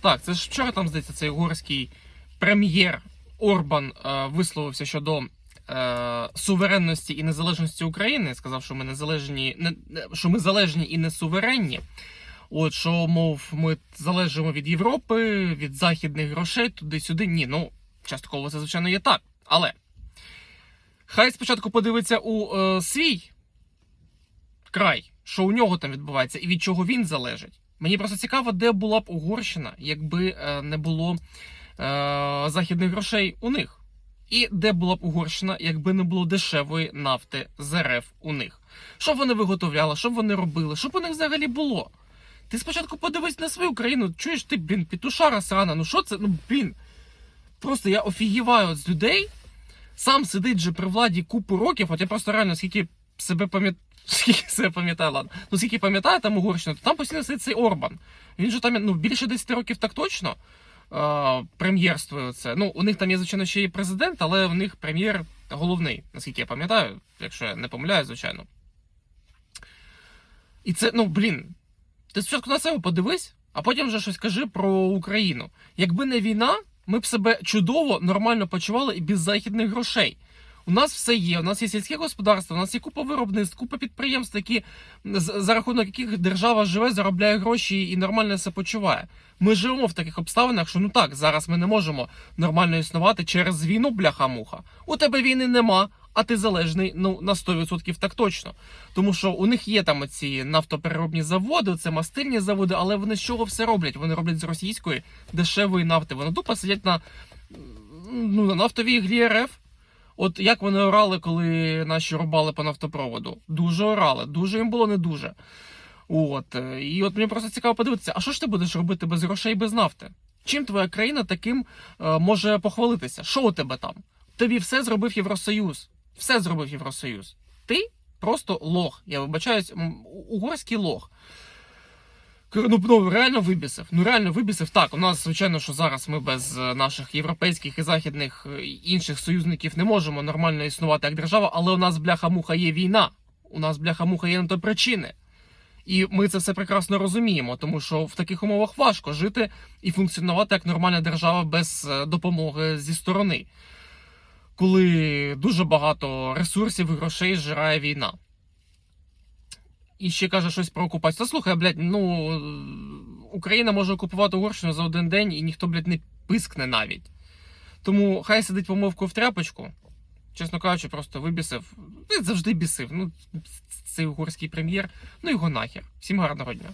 Так, це ж вчора там здається цей угорський прем'єр Орбан е, висловився щодо е, суверенності і незалежності України. Сказав, що ми незалежні, не, що ми залежні і не суверенні. От що, мов, ми залежимо від Європи, від західних грошей, туди-сюди. Ні, ну частково це звичайно є так. Але хай спочатку подивиться у е, свій край, що у нього там відбувається і від чого він залежить. Мені просто цікаво, де була б Угорщина, якби е, не було е, західних грошей у них. І де була б Угорщина, якби не було дешевої нафти з РФ у них. Що б вони виготовляли, що б вони робили, що б у них взагалі було? Ти спочатку подивись на свою країну, чуєш ти, блін, пітушара срана, ну що це? Ну, блін. Просто я офігіваю з людей. Сам сидить же при владі купу років, от я просто реально скільки себе пам'ятаю. Скільки себе пам'ятаю, ладно. Ну, скільки пам'ятаю там Угорщину, то там постійно сидить цей Орбан. Він же там ну, більше 10 років так точно е, прем'єрствує це. Ну, у них там є, звичайно, ще і президент, але у них прем'єр головний, наскільки я пам'ятаю, якщо я не помиляю, звичайно. І це, ну, блін, ти спочатку на себе подивись, а потім вже щось кажи про Україну. Якби не війна, ми б себе чудово, нормально почували і без західних грошей. У нас все є. У нас є сільське господарство, у нас є купа виробництв, купа підприємств, які за рахунок яких держава живе, заробляє гроші і нормально себе почуває. Ми живемо в таких обставинах, що ну так, зараз ми не можемо нормально існувати через війну, бляха-муха. У тебе війни нема, а ти залежний ну на 100% так точно. Тому що у них є там ці нафтопереробні заводи, це мастильні заводи, але вони з чого все роблять? Вони роблять з російської дешевої нафти. Вони тупо сидять на, ну, на нафтовій іглі РФ. От як вони орали, коли наші рубали по нафтопроводу? Дуже орали, дуже їм було не дуже. От. е, І от мені просто цікаво подивитися, а що ж ти будеш робити без грошей, без нафти? Чим твоя країна таким е, може похвалитися? Що у тебе там? Тобі все зробив Євросоюз. Все зробив Євросоюз. Ти просто лох. Я вибачаюсь, угорський лох. Ну, ну реально вибісив. Ну реально вибісив. Так, у нас, звичайно, що зараз ми без е, наших європейських і західних е, інших союзників не можемо нормально існувати як держава, але у нас бляха-муха є війна. У нас бляха-муха є на то причини. І ми це все прекрасно розуміємо, тому що в таких умовах важко жити і функціонувати як нормальна держава без е, допомоги зі сторони, коли дуже багато ресурсів і грошей зжирає війна. І ще каже щось про окупацію. Та слухай, блядь, ну Україна може окупувати Угорщину за один день і ніхто, блядь, не пискне навіть. Тому хай сидить помовку в тряпочку. Чесно кажучи, просто вибісив. Він завжди бісив. Ну, цей угорський прем'єр. Ну його нахер. Всім гарного дня.